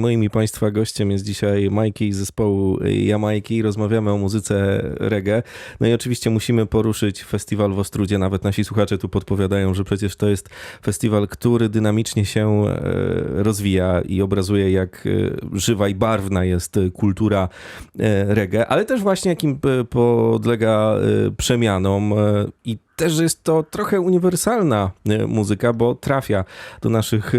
Moim i Państwa gościem jest dzisiaj Majki z zespołu Jamajki. Rozmawiamy o muzyce reggae. No i oczywiście musimy poruszyć festiwal w Ostrudzie. Nawet nasi słuchacze tu podpowiadają, że przecież to jest festiwal, który dynamicznie się e, rozwija i obrazuje, jak e, żywa i barwna jest kultura e, reggae, ale też właśnie jakim podlega przemianom i też jest to trochę uniwersalna e, muzyka, bo trafia do naszych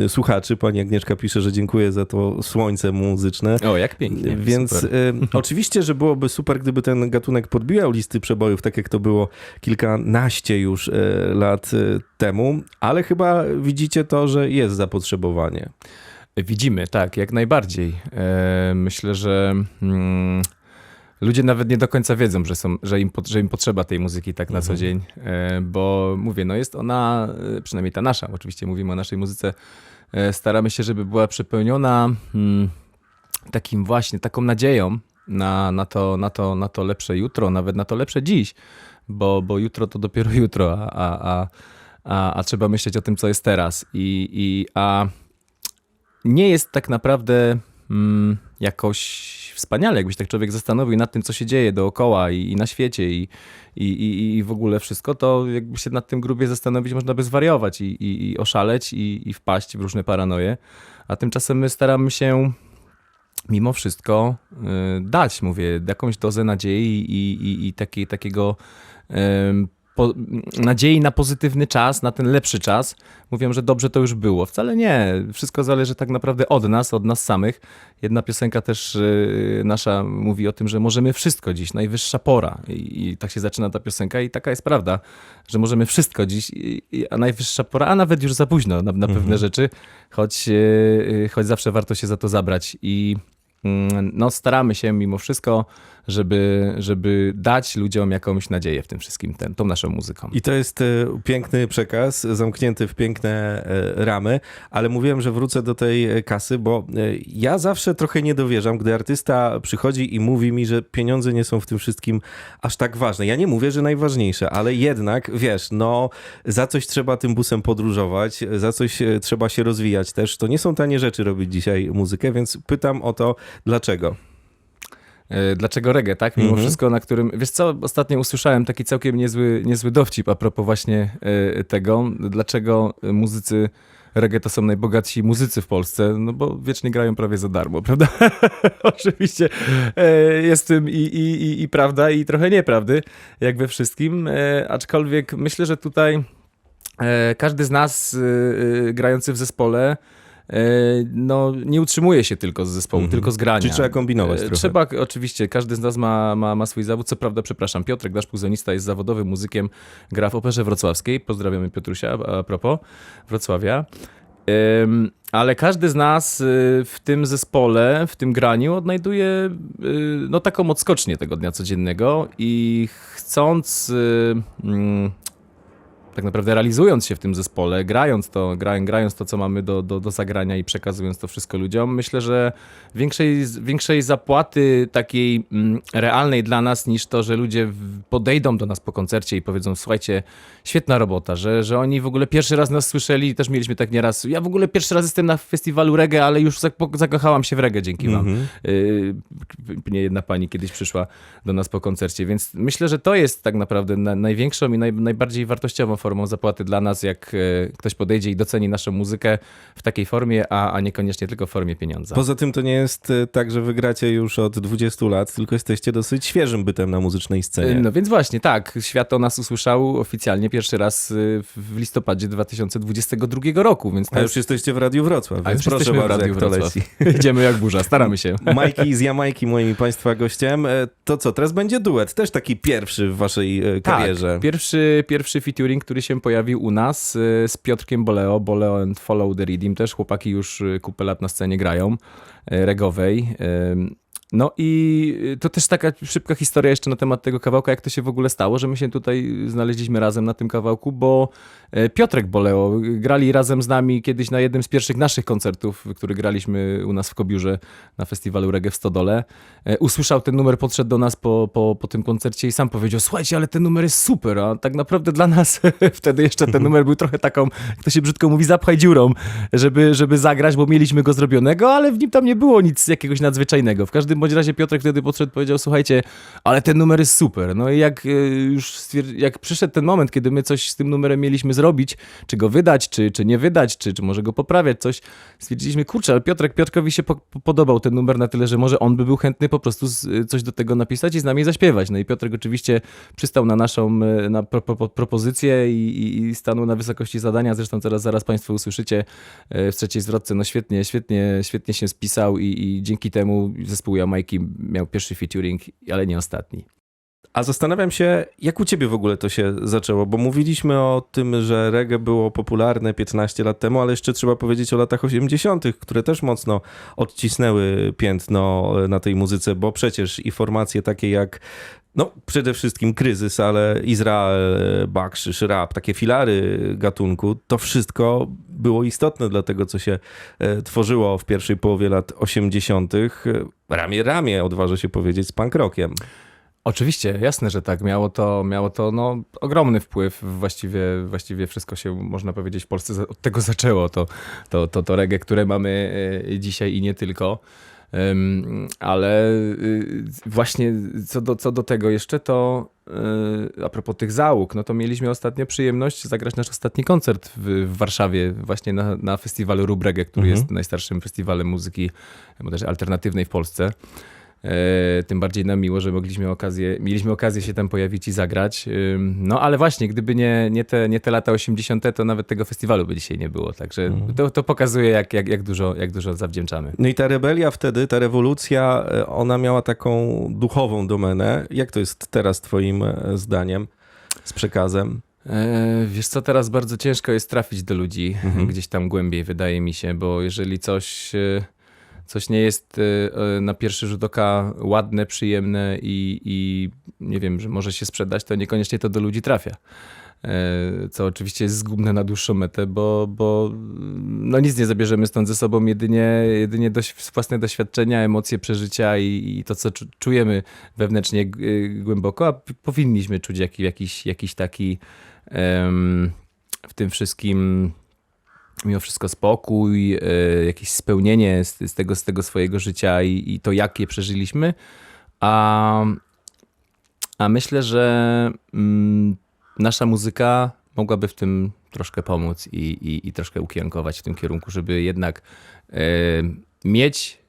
e, słuchaczy. Pani Agnieszka pisze, że dziękuję za to słońce muzyczne. O, jak pięknie. Więc super. oczywiście, że byłoby super, gdyby ten gatunek podbijał listy przebojów, tak jak to było kilkanaście już e, lat temu, ale chyba widzicie to, że jest zapotrzebowanie. Widzimy, tak, jak najbardziej. Myślę, że. Ludzie nawet nie do końca wiedzą, że, są, że, im, że im potrzeba tej muzyki tak na mhm. co dzień, e, bo mówię, no jest ona, e, przynajmniej ta nasza, oczywiście mówimy o naszej muzyce, e, staramy się, żeby była przepełniona hmm, takim właśnie, taką nadzieją na, na, to, na, to, na to lepsze jutro, nawet na to lepsze dziś, bo, bo jutro to dopiero jutro, a, a, a, a trzeba myśleć o tym, co jest teraz. I, i, a nie jest tak naprawdę mm, jakoś wspaniale, jakbyś tak człowiek zastanowił nad tym, co się dzieje dookoła i, i na świecie i, i, i, w ogóle wszystko, to jakby się nad tym grubie zastanowić, można by zwariować i, oszaleć i, wpaść w różne paranoje. A tymczasem my staramy się mimo wszystko y, dać, mówię, jakąś dozę nadziei i, takiej, takiego po, nadziei na pozytywny czas, na ten lepszy czas. Mówią, że dobrze to już było. Wcale nie. Wszystko zależy tak naprawdę od nas, od nas samych. Jedna piosenka też yy, nasza mówi o tym, że możemy wszystko dziś, najwyższa pora. I, I, tak się zaczyna ta piosenka i taka jest prawda, że możemy wszystko dziś, i, a najwyższa pora, a nawet już za późno na, na pewne mhm. rzeczy, choć, yy, choć zawsze warto się za to zabrać. I Mm, no, staramy się mimo wszystko, żeby, żeby dać ludziom jakąś nadzieję w tym wszystkim, ten, tą naszą muzyką. I to jest e, piękny przekaz, zamknięty w piękne e, ramy, ale mówiłem, że wrócę do tej e, kasy, bo ja zawsze trochę nie dowierzam, gdy artysta przychodzi i mówi mi, że pieniądze nie są w tym wszystkim aż tak ważne. Ja nie mówię, że najważniejsze, ale jednak, wiesz, no, za coś trzeba tym busem podróżować, za coś trzeba się rozwijać też. To nie są tanie rzeczy robić dzisiaj muzykę, więc pytam o to, Dlaczego? E, dlaczego reggae, tak? Mimo mhm. wszystko, na którym. Wiesz co, ostatnio usłyszałem taki całkiem niezły, niezły dowcip a propos właśnie e, tego, dlaczego muzycy reggae to są najbogatsi muzycy w Polsce, no bo wiecznie grają prawie za darmo, prawda? Oczywiście e, jest tym i, i, i, i prawda, i trochę nieprawdy, jak we wszystkim, aczkolwiek myślę, że tutaj każdy z nas grający w zespole no, nie utrzymuje się tylko z zespołu, -hmm. tylko z grania. Czyli trzeba kombinować e, trochę. Trzeba, oczywiście, każdy z nas ma, ma, ma swój zawód. Co prawda, przepraszam, Piotrek, nasz puzonista, jest zawodowym muzykiem, gra w Operze Wrocławskiej. Pozdrawiamy Piotrusia a propos Wrocławia. Ale każdy z nas y, w tym zespole, w tym graniu odnajduje y, no, taką odskocznię tego dnia codziennego i chcąc y, mm, tak naprawdę realizując się w tym zespole, grając to, gra, grając to, co mamy do, do, do zagrania i przekazując to wszystko ludziom, myślę, że większej, większej zapłaty takiej mm, realnej dla nas niż to, że ludzie podejdą do nas po koncercie i powiedzą, słuchajcie, świetna robota, że, że oni w ogóle pierwszy raz nas słyszeli, też mieliśmy tak nieraz, ja w ogóle pierwszy raz jestem na festiwalu reggae, ale już zakochałam się w reggae dzięki wam. Mm -hmm. nie jedna pani kiedyś przyszła do nas po koncercie, więc myślę, że to jest tak naprawdę na, największą i naj, najbardziej wartościową formą zapłaty dla nas, jak e, ktoś podejdzie i doceni naszą muzykę w takiej formie, a, a niekoniecznie tylko w formie pieniądza. Poza tym to nie jest e, tak, że wygracie już od 20 lat, tylko jesteście dosyć świeżym bytem na muzycznej scenie. No więc właśnie, tak. Świat o nas usłyszał oficjalnie pierwszy raz e, w listopadzie 2022 roku, więc A już jest... jesteście w Radiu Wrocław, A już proszę jesteśmy bardzo, w Radiu Wrocław. Idziemy jak burza, staramy się. Majki z Jamajki, moimi Państwa gościem. To co, teraz będzie duet, też taki pierwszy w waszej karierze. Tak, pierwszy, pierwszy featuring, który się pojawił u nas y, z Piotrkiem Boleo, Boleo and Follow the Redeem też. Chłopaki już y, kupę lat na scenie grają y, regowej. No i to też taka szybka historia jeszcze na temat tego kawałka, jak to się w ogóle stało, że my się tutaj znaleźliśmy razem na tym kawałku, bo e, Piotrek Boleo grali razem z nami kiedyś na jednym z pierwszych naszych koncertów, który graliśmy u nas w Kobiurze na festiwalu Reggae w Stodole. E, Usłyszał ten numer, podszedł do nas po, po, po tym koncercie i sam powiedział, słuchajcie, ale ten numer jest super, a tak naprawdę dla nas wtedy jeszcze ten numer był trochę taką, jak to się brzydko mówi, zapchaj dziurą, żeby, żeby zagrać, bo mieliśmy go zrobionego, ale w nim tam nie było nic jakiegoś nadzwyczajnego. W każdym bądź razie Piotrek wtedy podszedł powiedział, słuchajcie, ale ten numer jest super. No i jak e, już jak przyszedł ten moment, kiedy my coś z tym numerem mieliśmy zrobić, czy go wydać, czy, czy nie wydać, czy, czy może go poprawiać, coś, stwierdziliśmy, kurczę, ale Piotrek, Piotrkowi się po, po- podobał ten numer na tyle, że może on by był chętny po prostu z, coś do tego napisać i z nami zaśpiewać. No i Piotrek oczywiście przystał na naszą e, na pro, pro, propozycję i, i, stanął na wysokości zadania. Zresztą zaraz, Państwo usłyszycie e, w trzeciej zwrotce. No świetnie, świetnie, świetnie się spisał i, i dzięki temu zespół Jamajki miał pierwszy featuring, ale nie ostatni. A zastanawiam się, jak u ciebie w ogóle to się zaczęło, bo mówiliśmy o tym, że reggae było popularne 15 lat temu, ale jeszcze trzeba powiedzieć o latach 80., które też mocno odcisnęły piętno na tej muzyce, bo przecież i formacje takie jak no, przede wszystkim kryzys, ale Izrael, bakrzyż, rap, takie filary gatunku, to wszystko było istotne dla tego, co się e, tworzyło w pierwszej połowie lat 80. Ramię ramię, odważę się powiedzieć, z punk rockiem. Oczywiście, jasne, że tak. Miało to, miało to no, ogromny wpływ. Właściwie, właściwie wszystko się, można powiedzieć, w Polsce od tego zaczęło. To, to, to, to reggae, które mamy e, dzisiaj i nie tylko. Ale y, właśnie co do, co do tego jeszcze, to y, a propos tych załóg, no to mieliśmy ostatnio przyjemność zagrać nasz ostatni koncert w, w Warszawie, właśnie na, na festiwalu Rub Reggae, który Mhm. jest najstarszym festiwalem muzyki też alternatywnej w Polsce. E, tym bardziej nam miło, że mogliśmy okazję, mieliśmy okazję się tam pojawić i zagrać. No ale właśnie, gdyby nie, nie, te, nie te lata 80., to nawet tego festiwalu by dzisiaj nie było. Także Mhm. to, to pokazuje, jak, jak, jak, dużo, jak dużo zawdzięczamy. No i ta rebelia wtedy, ta rewolucja, e, ona miała taką duchową domenę. Jak to jest teraz twoim e, zdaniem z przekazem? Wiesz co, teraz bardzo ciężko jest trafić do ludzi Mhm. gdzieś tam głębiej, wydaje mi się, bo jeżeli coś, coś nie jest e, e, na pierwszy rzut oka ładne, przyjemne i, i nie wiem, że może się sprzedać, to niekoniecznie to do ludzi trafia. E, Co oczywiście jest zgubne na dłuższą metę, bo, bo no nic nie zabierzemy stąd ze sobą, jedynie, jedynie doś, własne doświadczenia, emocje, przeżycia i, i to, co czu- czujemy wewnętrznie głęboko, a powinniśmy czuć jak, jakiś, jakiś taki w tym wszystkim mimo wszystko spokój, e, jakieś spełnienie z, tego, z tego swojego życia i, i to, jak je przeżyliśmy. A, a myślę, że mm, nasza muzyka mogłaby w tym troszkę pomóc i, i, i troszkę ukierunkować w tym kierunku, żeby jednak e, mieć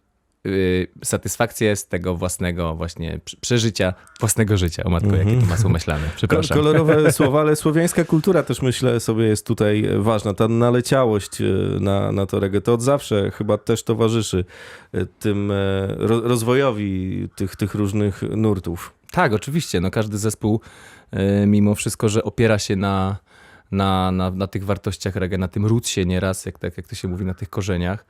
satysfakcję z tego własnego właśnie prze- przeżycia, własnego życia. O matko, jakie to masło myślane. Przepraszam. Kolorowe słowa, ale słowiańska kultura też myślę sobie jest tutaj ważna. Ta naleciałość e, na, na to reggae to od zawsze chyba też towarzyszy e, tym e, ro, rozwojowi tych, tych różnych nurtów. Tak, oczywiście. No, każdy zespół, e, mimo wszystko, że opiera się na, na, na, na tych wartościach reggae, na tym rootsie nieraz, jak, tak jak to się mówi, na tych korzeniach,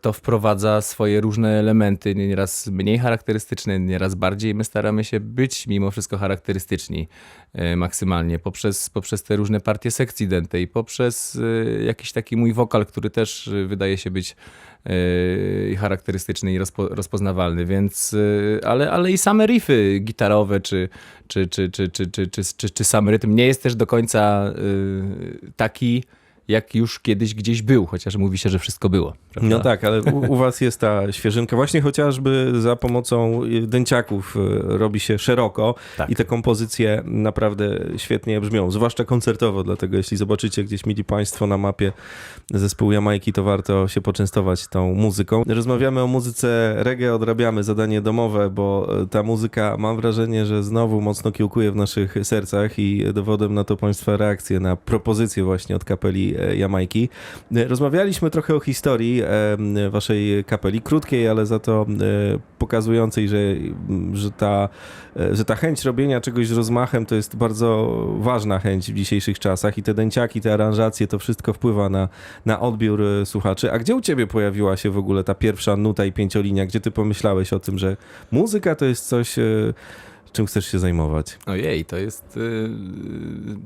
to wprowadza swoje różne elementy, nieraz mniej charakterystyczne, nieraz bardziej. My staramy się być mimo wszystko charakterystyczni e, maksymalnie poprzez, poprzez te różne partie sekcji dętej, poprzez e, jakiś taki mój wokal, który też e, wydaje się być e, charakterystyczny i rozpo, rozpoznawalny, więc e, ale, ale i same riffy gitarowe czy, czy, czy, czy, czy, czy, czy, czy, czy sam rytm nie jest też do końca e, taki, jak już kiedyś gdzieś był, chociaż mówi się, że wszystko było. Prawda? No tak, ale u, u was jest ta świeżynka. Właśnie chociażby za pomocą y, dęciaków y, robi się szeroko Tak. i te kompozycje naprawdę świetnie brzmią, zwłaszcza koncertowo, dlatego jeśli zobaczycie gdzieś mieli państwo na mapie zespół Jamajki, to warto się poczęstować tą muzyką. Rozmawiamy o muzyce reggae, odrabiamy zadanie domowe, bo y, ta muzyka mam wrażenie, że znowu mocno kiełkuje w naszych sercach i dowodem na to państwa reakcje na propozycję właśnie od kapeli Jamajki. E, Rozmawialiśmy trochę o historii e, waszej kapeli, krótkiej, ale za to e, pokazującej, że, że, ta, e, że ta chęć robienia czegoś z rozmachem to jest bardzo ważna chęć w dzisiejszych czasach i te dęciaki, te aranżacje, to wszystko wpływa na, na odbiór e, słuchaczy. A gdzie u ciebie pojawiła się w ogóle ta pierwsza nuta i pięciolinia? Gdzie ty pomyślałeś o tym, że muzyka to jest coś, e, czym chcesz się zajmować? Ojej, to jest y,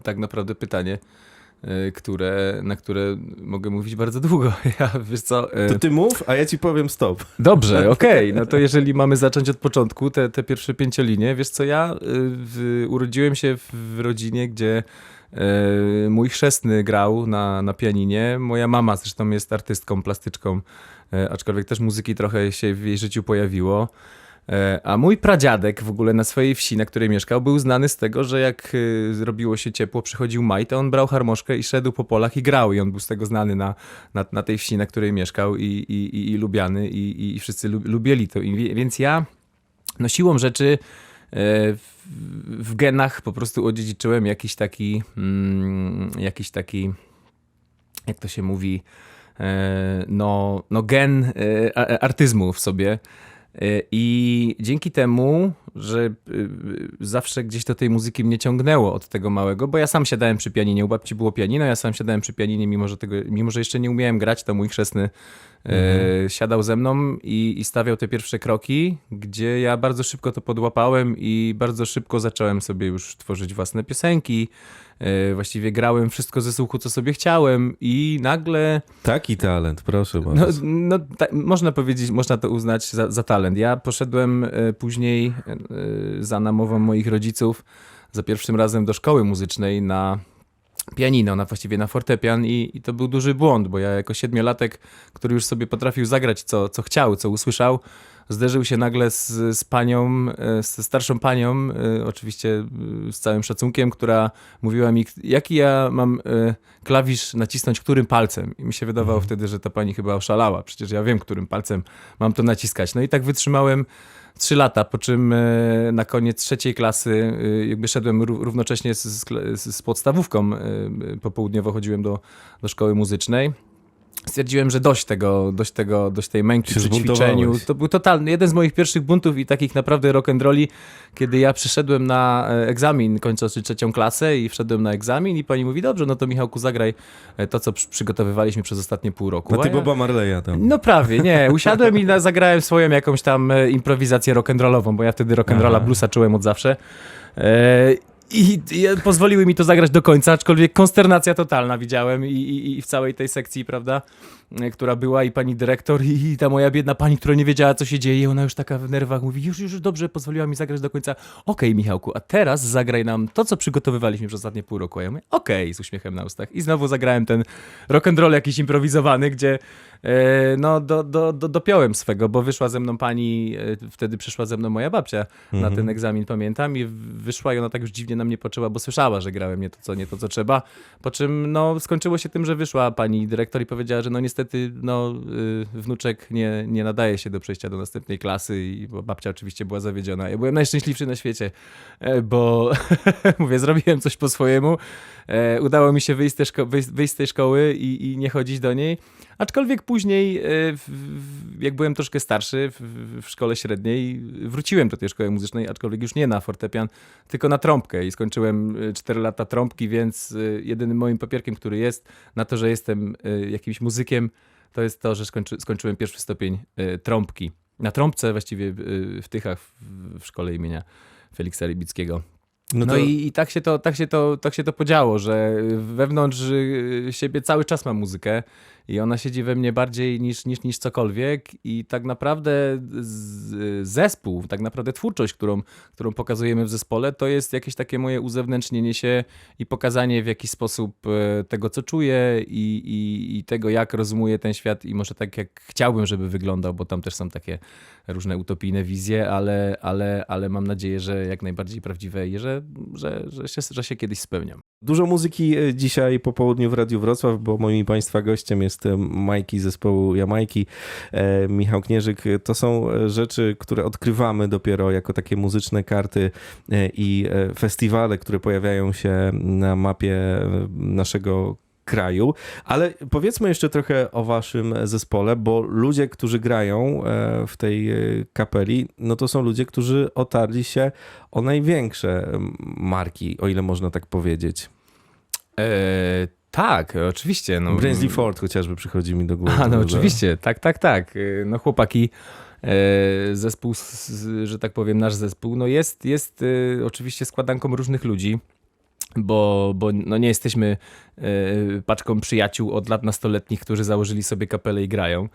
tak naprawdę pytanie, które, na które mogę mówić bardzo długo. Ja, wiesz co... y, To ty mów, a ja ci powiem stop. Dobrze, okej. No to jeżeli mamy zacząć od początku, te, te pierwsze pięciolinie, wiesz co, ja y, w, urodziłem się w rodzinie, gdzie y, mój chrzestny grał na, na pianinie. Moja mama zresztą jest artystką, plastyczką, y, aczkolwiek też muzyki trochę się w jej życiu pojawiło. E, A mój pradziadek w ogóle na swojej wsi, na której mieszkał, był znany z tego, że jak y, zrobiło się ciepło, przychodził maj, to on brał harmoszkę i szedł po polach i grał. I on był z tego znany na, na, na tej wsi, na której mieszkał i, i, i, i lubiany i, i wszyscy lu, lubieli to. I, więc ja no siłą rzeczy e, w, genach po prostu odziedziczyłem jakiś taki, mm, jakiś taki, jak to się mówi, e, no, no gen artyzmu w sobie. E, I dzięki temu, że y, zawsze gdzieś do tej muzyki mnie ciągnęło od tego małego, bo ja sam siadałem przy pianinie, u babci było pianino, ja sam siadałem przy pianinie, mimo że, tego, mimo że jeszcze nie umiałem grać, to mój chrzestny e, siadał ze mną i, i stawiał te pierwsze kroki, gdzie ja bardzo szybko to podłapałem i bardzo szybko zacząłem sobie już tworzyć własne piosenki. E, właściwie grałem wszystko ze słuchu, co sobie chciałem i nagle Taki talent, proszę no, bardzo. no ta, można powiedzieć, można to uznać za, za talent. Ja poszedłem e, później e, za namową moich rodziców za pierwszym razem do szkoły muzycznej na pianino, na właściwie na fortepian i, i to był duży błąd, bo ja jako siedmiolatek, który już sobie potrafił zagrać co, co chciał, co usłyszał, zderzył się nagle z, z panią, e, z starszą panią, e, oczywiście e, z całym szacunkiem, która mówiła mi, jaki ja mam klawisz nacisnąć którym palcem. I mi się wydawało wtedy, że ta pani chyba oszalała. Przecież ja wiem, którym palcem mam to naciskać. No i tak wytrzymałem trzy lata, po czym e, na koniec trzeciej klasy e, jakby szedłem ró- równocześnie z, z z podstawówką. e, Popołudniowo chodziłem do, do szkoły muzycznej. Stwierdziłem, że dość tego, dość tego, dość tej męki przy ćwiczeniu. To był totalny, jeden z moich pierwszych buntów i takich naprawdę rock'n'rolli, kiedy ja przyszedłem na e, egzamin, kończąc trzecią klasę i wszedłem na egzamin i pani mówi, dobrze, no to Michałku zagraj e, to, co przy- przygotowywaliśmy przez ostatnie pół roku. No ty ja- Boba Marleya tam. no prawie, nie. Usiadłem i zagrałem swoją jakąś tam e, improwizację rock'n'rollową, bo ja wtedy rock'n'rolla bluesa czułem od zawsze. I, i pozwoliły mi to zagrać do końca, aczkolwiek konsternacja totalna widziałem i, i, i w całej tej sekcji, prawda, e, która była i pani dyrektor i, i ta moja biedna pani, która nie wiedziała, co się dzieje, ona już taka w nerwach mówi, już, już, już dobrze, pozwoliła mi zagrać do końca. Okej, Michałku, a teraz zagraj nam to, co przygotowywaliśmy przez ostatnie pół roku. A ja mówię, okej, z uśmiechem na ustach. I znowu zagrałem ten rock'n'roll jakiś improwizowany, gdzie e, no, do, do, do, dopiąłem swego, bo wyszła ze mną pani, e, wtedy przyszła ze mną moja babcia na ten egzamin, pamiętam, i wyszła i ona tak już dziwnie na mnie patrzyła, bo słyszała, że grałem nie to, co, nie to, co trzeba. Po czym no, skończyło się tym, że wyszła pani dyrektor i powiedziała, że no niestety no, y, wnuczek nie, nie nadaje się do przejścia do następnej klasy i babcia oczywiście była zawiedziona. Ja byłem najszczęśliwszy na świecie, e, bo mówię, zrobiłem coś po swojemu. E, udało mi się wyjść, z tej szko- wyjść z tej szkoły i, i nie chodzić do niej. Aczkolwiek później, e, jak byłem troszkę starszy w, szkole średniej, wróciłem do tej szkoły muzycznej, aczkolwiek już nie na fortepian, tylko na trąbkę i skończyłem 4 lata trąbki, więc e, jedynym moim papierkiem, który jest na to, że jestem e, jakimś muzykiem, to jest to, że skończy, skończyłem pierwszy stopień e, trąbki. Na trąbce właściwie e, w Tychach w szkole imienia Feliksa Rybickiego. No, to- i, i tak, się to, tak, się to, tak się to podziało, że wewnątrz y, siebie cały czas mam muzykę i ona siedzi we mnie bardziej niż, niż, niż cokolwiek i tak naprawdę zespół, tak naprawdę twórczość, którą, którą pokazujemy w zespole, to jest jakieś takie moje uzewnętrznienie się i pokazanie w jakiś sposób e, tego, co czuję i, i, i tego, jak rozumuję ten świat i może tak, jak chciałbym, żeby wyglądał, bo tam też są takie różne utopijne wizje, ale, ale, ale mam nadzieję, że jak najbardziej prawdziwe i że, że, że, się, że się kiedyś spełniam. Dużo muzyki e, dzisiaj po południu w Radiu Wrocław, bo moim i Państwa gościem jest e, Majki zespołu Jamajki, e, Michał Knieżyk. To są rzeczy, które odkrywamy dopiero jako takie muzyczne karty i festiwale, które pojawiają się na mapie naszego kraju. Ale powiedzmy jeszcze trochę o waszym zespole, bo ludzie, którzy grają e, w tej e, kapeli, no to są ludzie, którzy otarli się o największe marki, o ile można tak powiedzieć. E, tak, oczywiście. No, Brainsly Ford chociażby przychodzi mi do głowy. A, no oczywiście, tak, tak, tak. E, No chłopaki, zespół, że tak powiem, nasz zespół, no jest, jest oczywiście składanką różnych ludzi, bo, bo no nie jesteśmy e, paczką przyjaciół od lat nastoletnich, którzy założyli sobie kapelę i grają.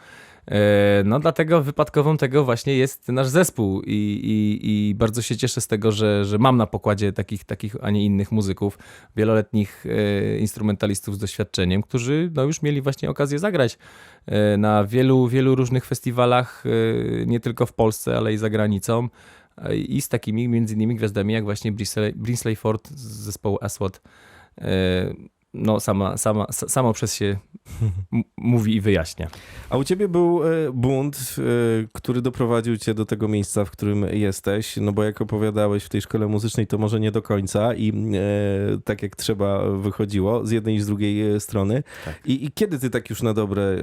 E, No dlatego wypadkową tego właśnie jest nasz zespół i, i, i bardzo się cieszę z tego, że, że mam na pokładzie takich, takich, a nie innych muzyków, wieloletnich e, instrumentalistów z doświadczeniem, którzy no, już mieli właśnie okazję zagrać na wielu, wielu różnych festiwalach, nie tylko w Polsce, ale i za granicą i z takimi między innymi gwiazdami jak właśnie Brinsley, Brinsley Ford z zespołu Aswad. E, No sama, sama, sa- samo przez się mówi i wyjaśnia. A u ciebie był e, bunt, e, który doprowadził cię do tego miejsca, w którym jesteś, no bo jak opowiadałeś w tej szkole muzycznej, to może nie do końca i tak jak trzeba wychodziło z jednej i z drugiej strony. Tak. I, I kiedy ty tak już na dobre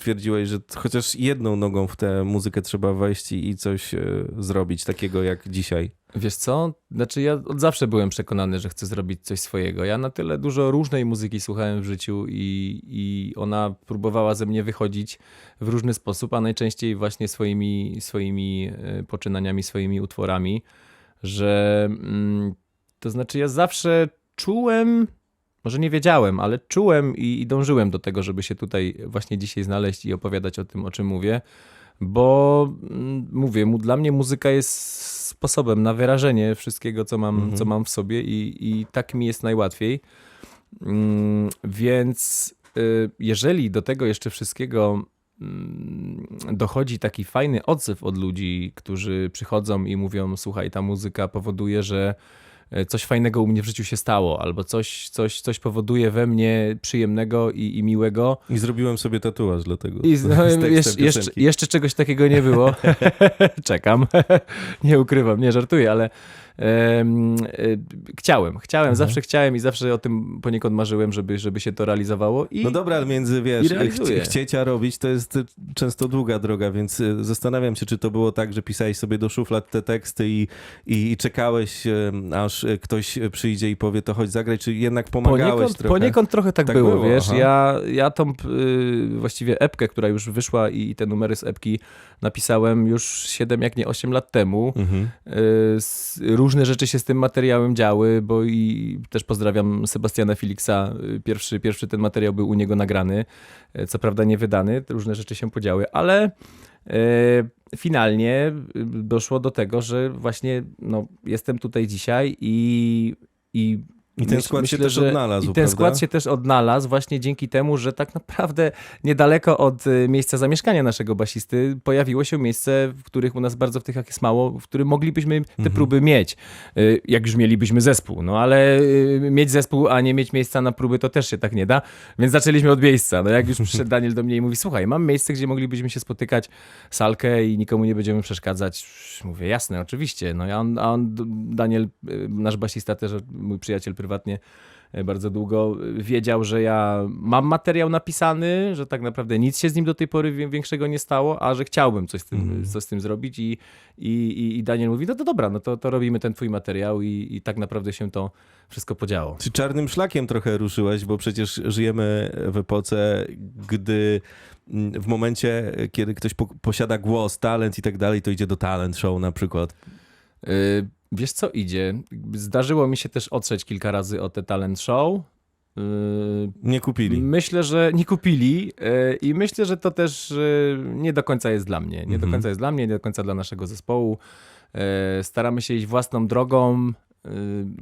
stwierdziłeś, że chociaż jedną nogą w tę muzykę trzeba wejść i, i coś e, zrobić takiego jak dzisiaj? Wiesz co? Znaczy ja od zawsze byłem przekonany, że chcę zrobić coś swojego. Ja na tyle dużo różnej muzyki słuchałem w życiu i, i ona próbowała ze mnie wychodzić w różny sposób, a najczęściej właśnie swoimi, swoimi e, poczynaniami, swoimi utworami, że mm, to znaczy ja zawsze czułem, może nie wiedziałem, ale czułem i, i dążyłem do tego, żeby się tutaj właśnie dzisiaj znaleźć i opowiadać o tym, o czym mówię, bo mm, mówię, mu, dla mnie muzyka jest sposobem na wyrażenie wszystkiego, co mam, Mhm. co mam w sobie i, i tak mi jest najłatwiej. Mm, Więc y, jeżeli do tego jeszcze wszystkiego mm, dochodzi taki fajny odzew od ludzi, którzy przychodzą i mówią: Słuchaj, ta muzyka powoduje, że coś fajnego u mnie w życiu się stało, albo coś, coś, coś powoduje we mnie przyjemnego i, i miłego. I zrobiłem sobie tatuaż dlatego. I z, no, jeszcze, jeszcze, czegoś takiego nie było. Czekam. nie ukrywam, nie żartuję, ale e, chciałem, chciałem, Mhm. zawsze chciałem i zawsze o tym poniekąd marzyłem, żeby, żeby się to realizowało. I No dobra, ale między, wiesz, realizuję. chci- chcieć a robić to jest często długa droga, więc y, zastanawiam się, czy to było tak, że pisałeś sobie do szuflad te teksty i, i, i czekałeś, aż y, ktoś przyjdzie i powie, to chodź zagraj, czy jednak pomagałeś Poniekąd trochę? poniekąd trochę tak, Tak było, było, wiesz, aha. ja, ja tą y, właściwie epkę, która już wyszła i, i te numery z epki napisałem już 7, jak nie 8 lat temu. Mhm. Y, s- Różne rzeczy się z tym materiałem działy, bo i też pozdrawiam Sebastiana Filiksa. Pierwszy, pierwszy ten materiał był u niego nagrany, y, co prawda nie wydany, różne rzeczy się podziały, ale y, finalnie y, doszło do tego, że właśnie no, jestem tutaj dzisiaj i, i I ten skład się myślę, też że- odnalazł, I ten prawda? skład się też odnalazł właśnie dzięki temu, że tak naprawdę niedaleko od y, miejsca zamieszkania naszego basisty pojawiło się miejsce, w których u nas bardzo w tych jest mało, w którym moglibyśmy te Mhm. próby mieć, y, jak już mielibyśmy zespół. No ale y, mieć zespół, a nie mieć miejsca na próby, to też się tak nie da, więc zaczęliśmy od miejsca. No jak już przyszedł Daniel do mnie i mówi, słuchaj, mam miejsce, gdzie moglibyśmy się spotykać, salkę i nikomu nie będziemy przeszkadzać. Mówię, jasne, oczywiście. No a on, a on Daniel, nasz basista też, mój przyjaciel prywatnie, e, bardzo długo e, wiedział, że ja mam materiał napisany, że tak naprawdę nic się z nim do tej pory większego nie stało, a że chciałbym coś z tym, Mhm. coś z tym zrobić i, i, i- Daniel mówi, no to dobra, no to, to robimy ten twój materiał i, i tak naprawdę się to wszystko podziało. Czy czarnym szlakiem trochę ruszyłeś, bo przecież żyjemy w epoce, gdy mm, w momencie, kiedy ktoś po, posiada głos, talent i tak dalej, to idzie do talent show na przykład. Y, Wiesz co idzie? Zdarzyło mi się też otrzeć kilka razy o te talent show. Y, Nie kupili. Myślę, że nie kupili e, i myślę, że to też e, nie do końca jest dla mnie. Nie do Mhm. końca jest dla mnie, nie do końca dla naszego zespołu. Staramy się iść własną drogą,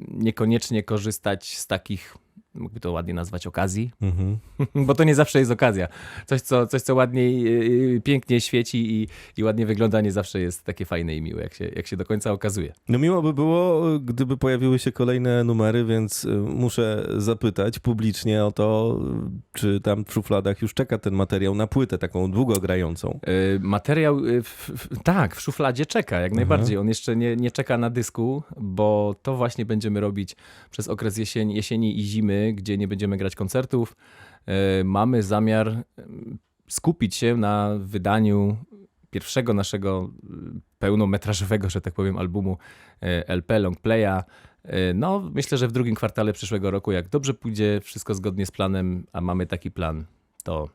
niekoniecznie korzystać z takich, mógłby to ładnie nazwać, okazji, Mhm. bo to nie zawsze jest okazja. Coś, co, coś, co ładniej, e, pięknie świeci i, i ładnie wygląda, nie zawsze jest takie fajne i miłe, jak się, jak się do końca okazuje. No miło by było, gdyby pojawiły się kolejne numery, więc y, muszę zapytać publicznie o to, czy tam w szufladach już czeka ten materiał na płytę taką długogrającą. E, Materiał, e, w, w, tak, w szufladzie czeka, jak najbardziej. On jeszcze nie, nie czeka na dysku, bo to właśnie będziemy robić przez okres jesieni, jesieni i zimy, gdzie nie będziemy grać koncertów. E, Mamy zamiar em, skupić się na wydaniu pierwszego naszego y, pełnometrażowego, że tak powiem, albumu e, LP, Longplaya. E, No, myślę, że w drugim kwartale przyszłego roku, jak dobrze pójdzie, wszystko zgodnie z planem, a mamy taki plan, to,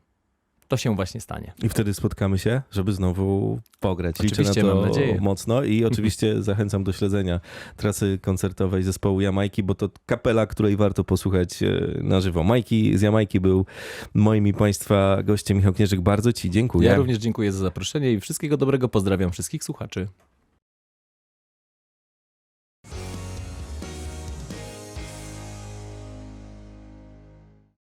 to się właśnie stanie. I wtedy spotkamy się, żeby znowu pograć. Liczę Oczywiście, na to mam nadzieję. mocno i oczywiście zachęcam do śledzenia trasy koncertowej zespołu Jamajki, bo to kapela, której warto posłuchać e, na żywo. Majki z Jamajki był moim i Państwa gościem. Michał Knieżyk, bardzo Ci dziękuję. Ja również dziękuję za zaproszenie i wszystkiego dobrego. Pozdrawiam wszystkich słuchaczy.